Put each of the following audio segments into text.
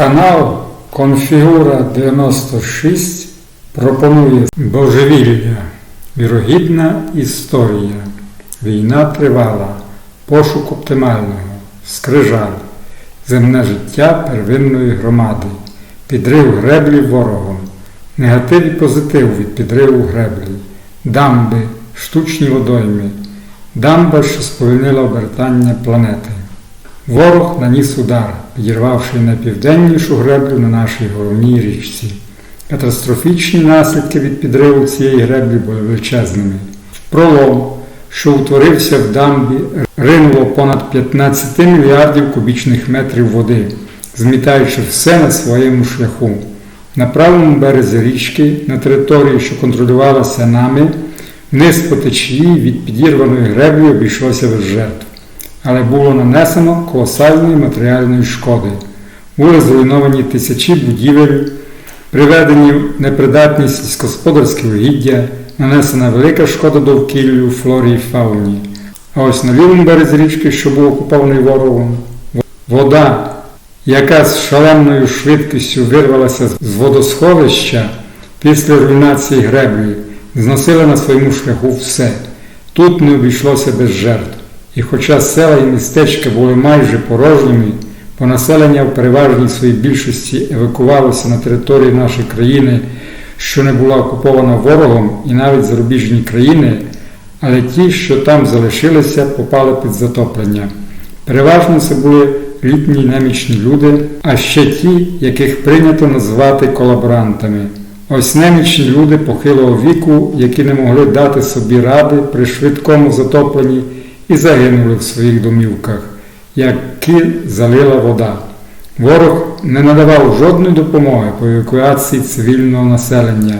Канал Конфігура 96 пропонує божевілля, вірогідна історія. Війна тривала, пошук оптимального, скрижаль, земне життя первинної громади, підрив греблі ворогом, негатив і позитив від підриву греблі, дамби, штучні водойми, дамба, що сповільнила обертання планети. Ворог наніс удар, підірвавши найпівденнішу греблю на нашій головній річці. Катастрофічні наслідки від підриву цієї греблі були величезними. Пролом, що утворився в дамбі, ринуло понад 15 мільярдів кубічних метрів води, змітаючи все на своєму шляху. На правому березі річки, на території, що контролювалася нами, вниз по течії від підірваної греблі обійшлося без жертв але було нанесено колосальної матеріальної шкоди. Були зруйновані тисячі будівель, приведені в непридатність сільськогосподарські угіддя, нанесена велика шкода довкіллю, флорі і фауні. А ось на лівому березі річки, що був окупований ворогом, вода, яка з шаленою швидкістю вирвалася з водосховища після руйнації греблі, зносила на своєму шляху все. Тут не обійшлося без жертв. І хоча села і містечка були майже порожніми, бо населення в переважній своїй більшості евакувалося на території нашої країни, що не була окупована ворогом і навіть зарубіжні країни, але ті, що там залишилися, попали під затоплення. Переважно це були літні немічні люди, а ще ті, яких прийнято називати колаборантами. Ось немічні люди похилого віку, які не могли дати собі ради при швидкому затопленні і загинули в своїх домівках, які залила вода. Ворог не надавав жодної допомоги по евакуації цивільного населення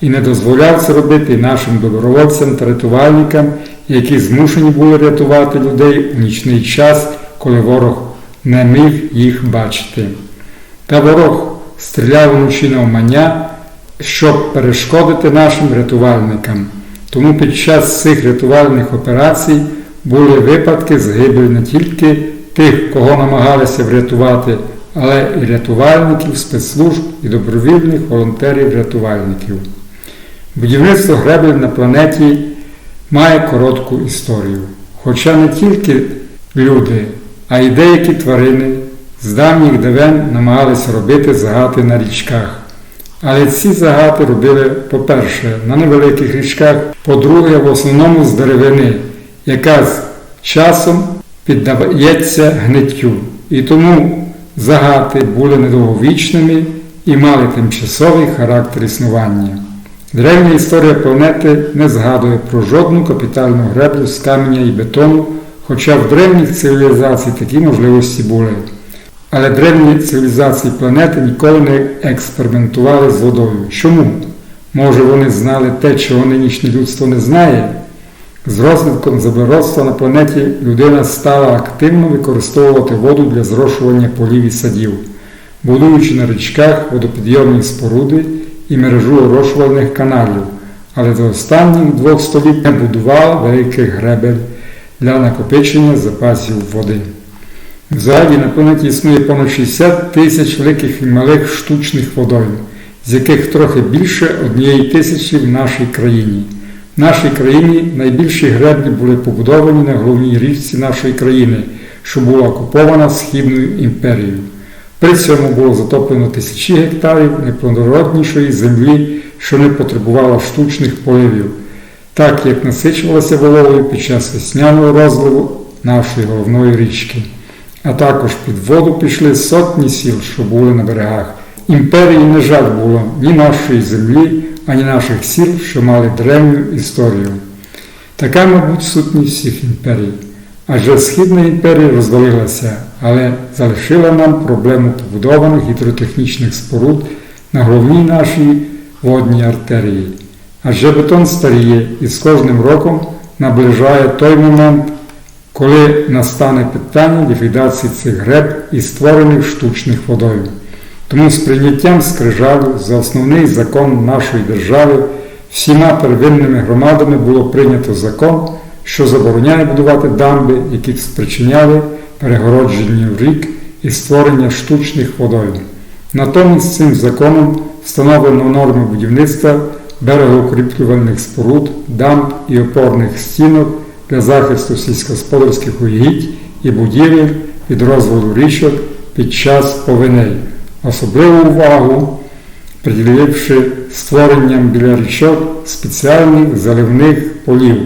і не дозволяв це робити нашим добровольцям та рятувальникам, які змушені були рятувати людей у нічний час, коли ворог не міг їх бачити. Та ворог стріляв вночі на умання, щоб перешкодити нашим рятувальникам. Тому під час цих рятувальних операцій були випадки загибелі не тільки тих, кого намагалися врятувати, але і рятувальників, спецслужб і добровільних волонтерів-рятувальників. Будівництво гребель на планеті має коротку історію. Хоча не тільки люди, а й деякі тварини з давніх давен намагалися робити загати на річках. Але ці загати робили, по-перше, на невеликих річках, по-друге, в основному з деревини яка з часом піддається гниттю. І тому загати були недовговічними і мали тимчасовий характер існування. Древня історія планети не згадує про жодну капітальну греблю з каменя і бетону, хоча в древніх цивілізацій такі можливості були. Але древні цивілізації планети ніколи не експериментували з водою. Чому? Може вони знали те, чого нинішнє людство не знає? З розвитком забородства на планеті людина стала активно використовувати воду для зрошування полів і садів, будуючи на річках водопідйомні споруди і мережу орошувальних каналів, але до останніх двох століть не будувала великих гребель для накопичення запасів води. Взагалі на планеті існує понад 60 тисяч великих і малих штучних водойм, з яких трохи більше однієї тисячі в нашій країні. Нашій країні найбільші греблі були побудовані на головній річці нашої країни, що була окупована Східною імперією. При цьому було затоплено тисячі гектарів неплодороднішої землі, що не потребувала штучних поливів, так як насичувалася вологою під час весняного розливу нашої головної річки. А також під воду пішли сотні сіл, що були на берегах. Імперії не жаль було ні нашої землі, ані наших сіл, що мали древню історію. Така, мабуть, сутність всіх імперій. Адже Східна імперія розвалилася, але залишила нам проблему побудованих гідротехнічних споруд на головній нашій водній артерії. Адже бетон старіє і з кожним роком наближає той момент, коли настане питання ліквідації цих греб і створених штучних водою. Тому з прийняттям скрижалу за основний закон нашої держави всіма первинними громадами було прийнято закон, що забороняє будувати дамби, які спричиняли перегородження в рік і створення штучних водойм. Натомість цим законом встановлено норми будівництва берегоукріплювальних споруд, дамб і опорних стінок для захисту сільськогосподарських угідь і будівель від розводу річок під час повеней. Особливу увагу приділивши створенням біля річок спеціальних заливних полів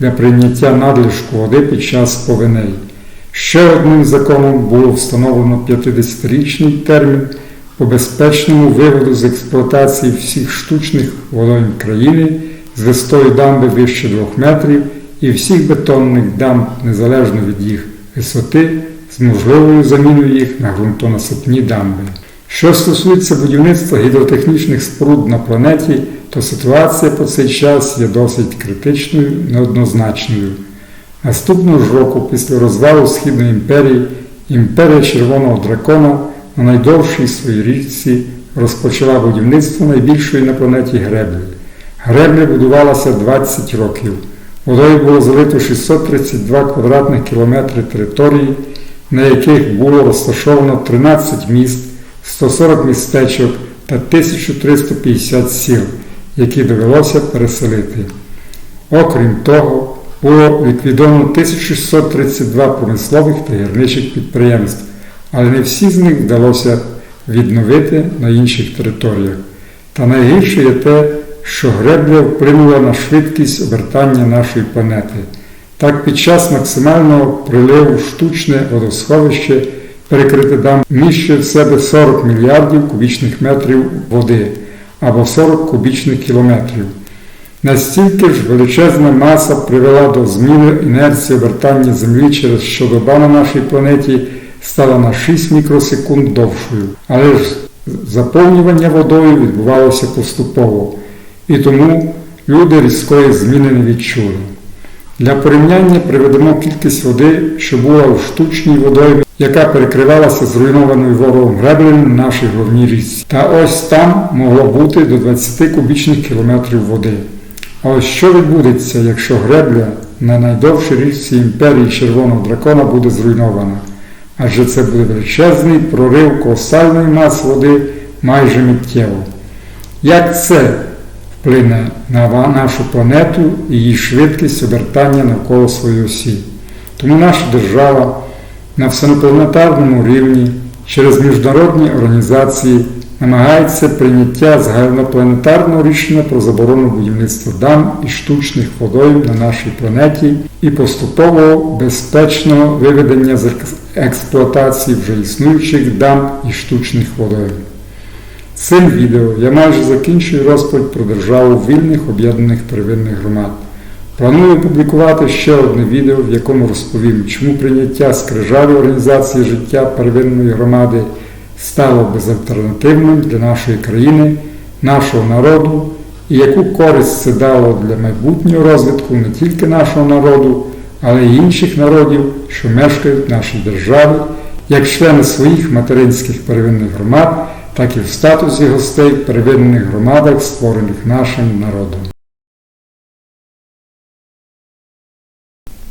для прийняття надлишку води під час повеней. Ще одним законом було встановлено 50-річний термін по безпечному виводу з експлуатації всіх штучних водойм країни з висотою дамби вище 2 метрів і всіх бетонних дамб незалежно від їх висоти з можливою заміною їх на ґрунтонасипні дамби. Що стосується будівництва гідротехнічних споруд на планеті, то ситуація по цей час є досить критичною, неоднозначною. Наступного ж року, після розвалу Східної імперії, імперія Червоного дракона на найдовшій своїй річці розпочала будівництво найбільшої на планеті греблі. Гребля будувалася 20 років. Водою було залито 632 квадратних кілометри території, на яких було розташовано 13 міст, 140 містечок та 1350 сіл, які довелося переселити. Окрім того, було ліквідовано 1632 промислових та гірничих підприємств, але не всі з них вдалося відновити на інших територіях. Та найгірше є те, що гребля вплинула на швидкість обертання нашої планети. Так, під час максимального приливу штучне водосховище перекрите дам міщує в себе 40 мільярдів кубічних метрів води або 40 кубічних кілометрів. Настільки ж величезна маса привела до зміни інерції обертання Землі через що доба на нашій планеті стала на 6 мікросекунд довшою. Але ж заповнювання водою відбувалося поступово, і тому люди різкої зміни не відчули. Для порівняння приведемо кількість води, що була у штучній водоймі, яка перекривалася зруйнованою ворогом греблею на нашій головній річці. Та ось там могло бути до 20 кубічних кілометрів води. А ось що відбудеться, якщо гребля на найдовшій річці імперії Червоного дракона буде зруйнована? Адже це буде величезний прорив колосальної маси води майже миттєво. Як це вплине на нашу планету і її швидкість обертання навколо своєї осі? Тому наша держава на всепланетарному рівні через міжнародні організації намагається прийняття загальнопланетарного рішення про заборону будівництва дам і штучних водойм на нашій планеті і поступового безпечного виведення з експлуатації вже існуючих дам і штучних водойм. Цим відео я майже закінчую розповідь про державу вільних об'єднаних первинних громад. Планую публікувати ще одне відео, в якому розповім, чому прийняття скрижалі організації життя первинної громади стало безальтернативним для нашої країни, нашого народу і яку користь це дало для майбутнього розвитку не тільки нашого народу, але й інших народів, що мешкають в нашій державі, як члени своїх материнських первинних громад, так і в статусі гостей в первинних громадах, створених нашим народом.